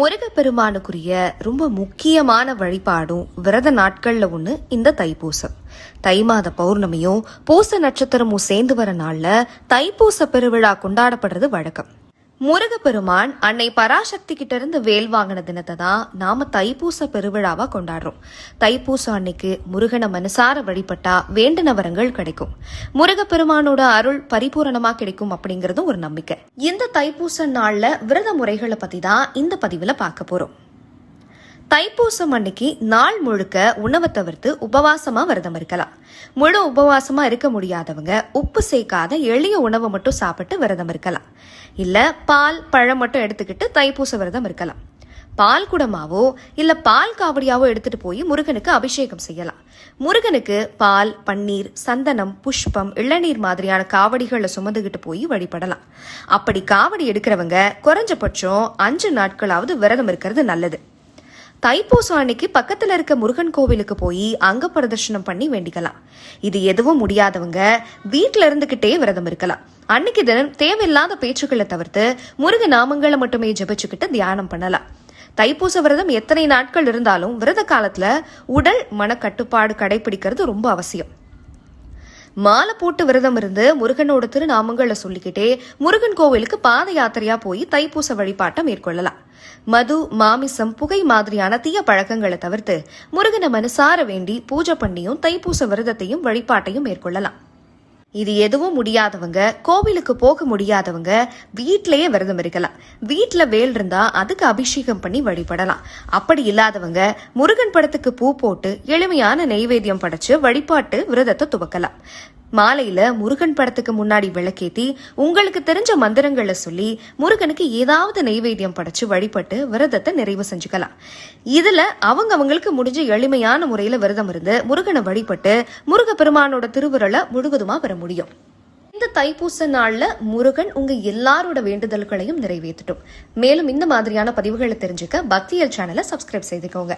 முருகப்பெருமானுக்குரிய ரொம்ப முக்கியமான வழிபாடும் விரத நாட்கள்ல ஒண்ணு இந்த தைப்பூசம். தை மாத பௌர்ணமியும் பூச நட்சத்திரமும் சேர்ந்து வர நாள்ல தைப்பூச பெருவிழா கொண்டாடப்படுறது வழக்கம். முருகப்பெருமான் அன்னை பராசக்தி கிட்ட இருந்து வேல் வாங்கின தினத்தை தான் நாம தைப்பூச பெருவிழாவா கொண்டாடுறோம். தைப்பூசம் அன்னைக்கு முருகனை மனசார வழிபட்டா வேண்டின வரங்கள் கிடைக்கும். முருகப்பெருமானோட அருள் பரிபூரணமா கிடைக்கும் அப்படிங்கறதும் ஒரு நம்பிக்கை. இந்த தைப்பூச நாள்ல விரத முறைகளை பத்தி தான் இந்த பதிவுல பார்க்க போறோம். தைப்பூசம் அன்னைக்கு நாள் முழுக்க உணவை தவிர்த்து உபவாசமாக விரதம் இருக்கலாம். முழு உபவாசமாக இருக்க முடியாதவங்க உப்பு சேர்க்காத எளிய உணவை மட்டும் சாப்பிட்டு விரதம் இருக்கலாம். இல்லை பால் பழம் மட்டும் எடுத்துக்கிட்டு தைப்பூச விரதம் இருக்கலாம். பால் குடமாவோ இல்ல பால் காவடியாவோ எடுத்துட்டு போய் முருகனுக்கு அபிஷேகம் செய்யலாம். முருகனுக்கு பால் பன்னீர் சந்தனம் புஷ்பம் இளநீர் மாதிரியான காவடிகளை சுமந்துகிட்டு போய் வழிபடலாம். அப்படி காவடி எடுக்கிறவங்க குறைஞ்சபட்சம் அஞ்சு நாட்களாவது விரதம் இருக்கிறது நல்லது. தைப்பூசம் அன்னைக்கு பக்கத்தில் இருக்க முருகன் கோவிலுக்கு போய் அங்க பிரதர்ஷனம் பண்ணி வேண்டிக்கலாம். இது எதுவும் முடியாதவங்க வீட்டில் இருந்துகிட்டே விரதம் இருக்கலாம். அன்னைக்கு தினம் தேவையில்லாத பேச்சுக்களை தவிர்த்து முருக நாமங்களை மட்டுமே ஜெபிச்சுக்கிட்டு தியானம் பண்ணலாம். தைப்பூச விரதம் எத்தனை நாட்கள் இருந்தாலும் விரத காலத்துல உடல் மனக்கட்டுப்பாடு கடைபிடிக்கிறது ரொம்ப அவசியம். மாலை போட்டு விரதம் இருந்து முருகனோட திருநாமங்களை சொல்லிக்கிட்டே முருகன் கோவிலுக்கு பாத யாத்திரையா போய் தைப்பூச வழிபாட்டை மேற்கொள்ளலாம். மது மாமிசம் புகை மாதிரியான தீய பழக்கங்களை தவிர்த்து முருகனை மனசார வேண்டி பூஜை பண்ணியும் தைப்பூச விரதத்தையும் வழிபாட்டையும் மேற்கொள்ளலாம். இது எதுவும் முடியாதவங்க கோவிலுக்கு போக முடியாதவங்க வீட்டிலேயே விரதம் இருக்கலாம். வீட்டில் வேல் இருந்தா அதுக்கு அபிஷேகம் பண்ணி வழிபடலாம். அப்படி இல்லாதவங்க முருகன் படத்துக்கு பூ போட்டு எளிமையான நெய்வேத்தியம் படைச்சு வழிபாட்டு விரதத்தை துவக்கலாம். மாலையில முருகன் படத்துக்கு முன்னாடி விளக்கேத்தி உங்களுக்கு தெரிஞ்ச மந்திரங்களை சொல்லி முருகனுக்கு ஏதாவது நெய்வேத்தியம் படைச்சு வழிபட்டு விரதத்தை நிறைவு செஞ்சுக்கலாம். இதுல அவங்க அவங்களுக்கு முடிஞ்ச எளிமையான முறையில விரதம் இருந்து முருகனை வழிபட்டு முருக பெருமானோட திருவிரலை முழுவதுமா பெற முடியும். இந்த தைப்பூச நாள்ல முருகன் உங்க எல்லாரோட வேண்டுதல்களையும் நிறைவேற்றட்டும். மேலும் இந்த மாதிரியான பதிவுகளை தெரிஞ்சுக்க பக்தியல் சேனலை சப்ஸ்கிரைப் செய்துக்கோங்க.